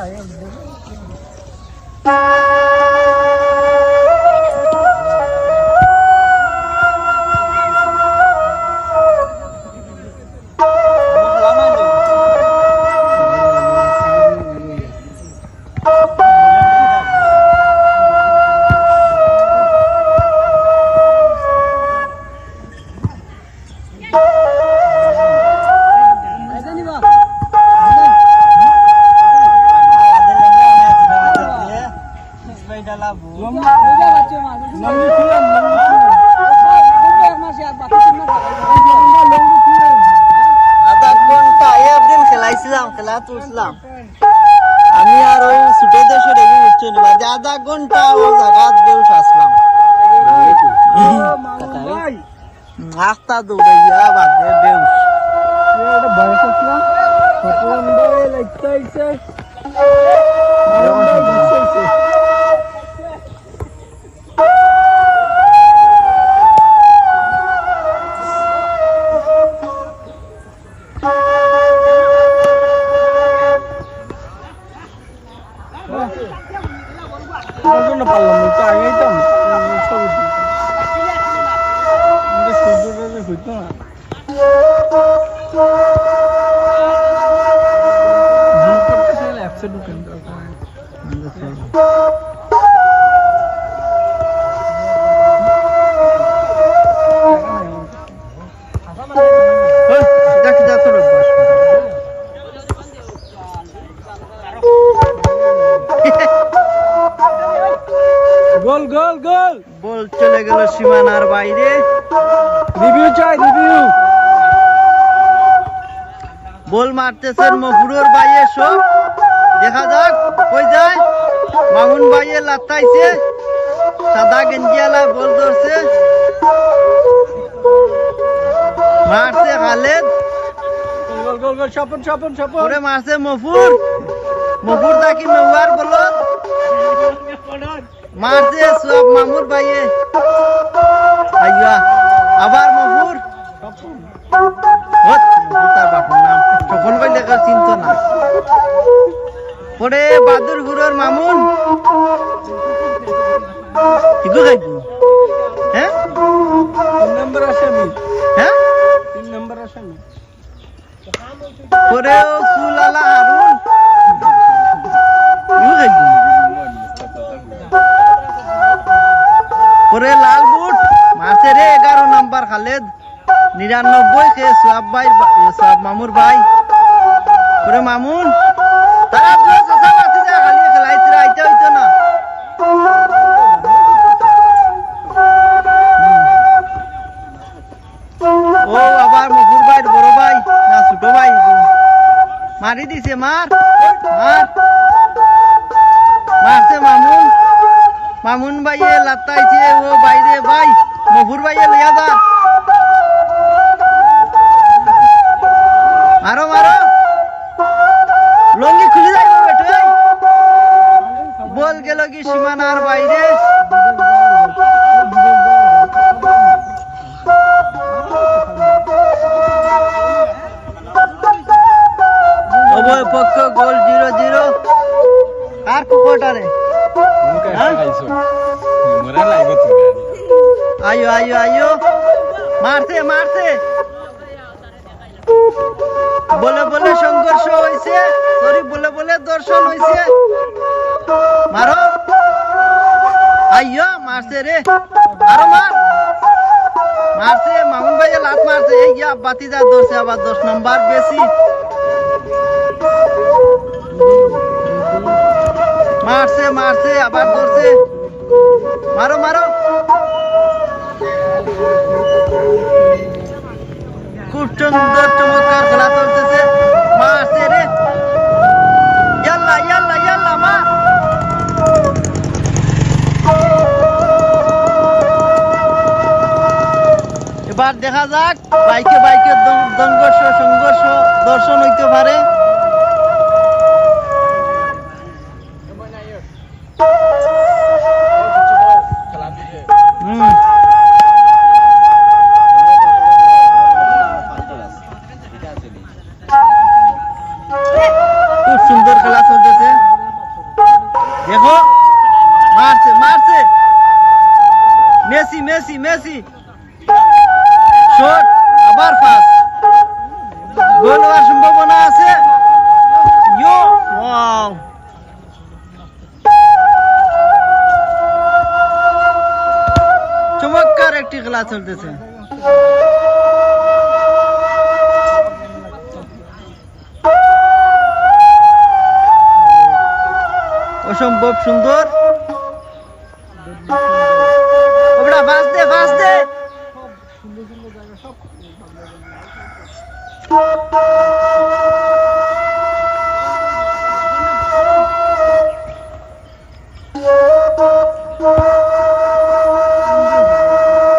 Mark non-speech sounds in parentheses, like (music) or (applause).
봐요. আধা ঘণ্টা একদিন খেলাইছিলাম খেলা তুলছিলাম আমি আর ওই ছুটে দেশে রেগে দিচ্ছি বাজে আধা ঘণ্টা ও জায়গাত বেউস আসলাম আস্তা দৌড়াইয়া বাদে বেউস এটা বয়স আসলাম গোল গোল গোল। বল চলে গেল সীমানার বাইরে। রিভিউ চাই রিভিউ বল মারতেছেন মফুরুর বাইয়ে সব দেখা যাক। কই যায়? মামুন বাইয়ে লাতাইছে সাদা গেঞ্জিয়ালা বল ধরছে। মারছে খালেদ। গোল গোল গোল স্বপন স্বপন স্বপন। ওরে মারছে মফুর। মফুর নাকি মেওয়ার বল? (laughs) মারছে সব মামুর বাইয়ে পরে বাদুর গুরুর মামুন। ঠিকই খাইতো হ্যাঁ? তিন নম্বর আসামি। হ্যাঁ? তিন নম্বর আসামি। পরে ও সুলালা হারুন। ইউ খাইতো পরে লাল বুট মারছে রে এগারো নাম্বার খালেদ। নিরানব্বই কে সোয়াব ভাই সোয়াব মামুর ভাই। পরে মামুন। মারি দিছে, মার মার। মারছে মামুন। মামুন ভাইয়ে লাত্তাইছে ও বাইরে ভাই মফুর ভাইয়ে লইয়া যা। আয়ো আয়ো আয়ো মারছে মারছে বলে বলে সংঘর্ষ হয়েছে সরি বলে বলে দর্শন হয়েছে মারো আইয়ো মারছে রে আরও মার মারছে মামুন ভাইয়া লাত মারছে এই গিয়া বাতি যা ধরছে আবার দশ নম্বর বেশি মারছে মারছে, আবার ধরছে। মারো মারো। খুব সুন্দর, চমৎকার খেলা চলতেছে। মারছে রে। এবার দেখা যাক, বাইকে বাইকে সংঘর্ষ দর্শন হইতে পারে। মেসি। শট, আবার পাস। গোল হওয়ার সম্ভাবনা আছে। Yo, wow. চমৎকার একটি খেলা চলতেছে। অসম্ভব সুন্দর। Oh,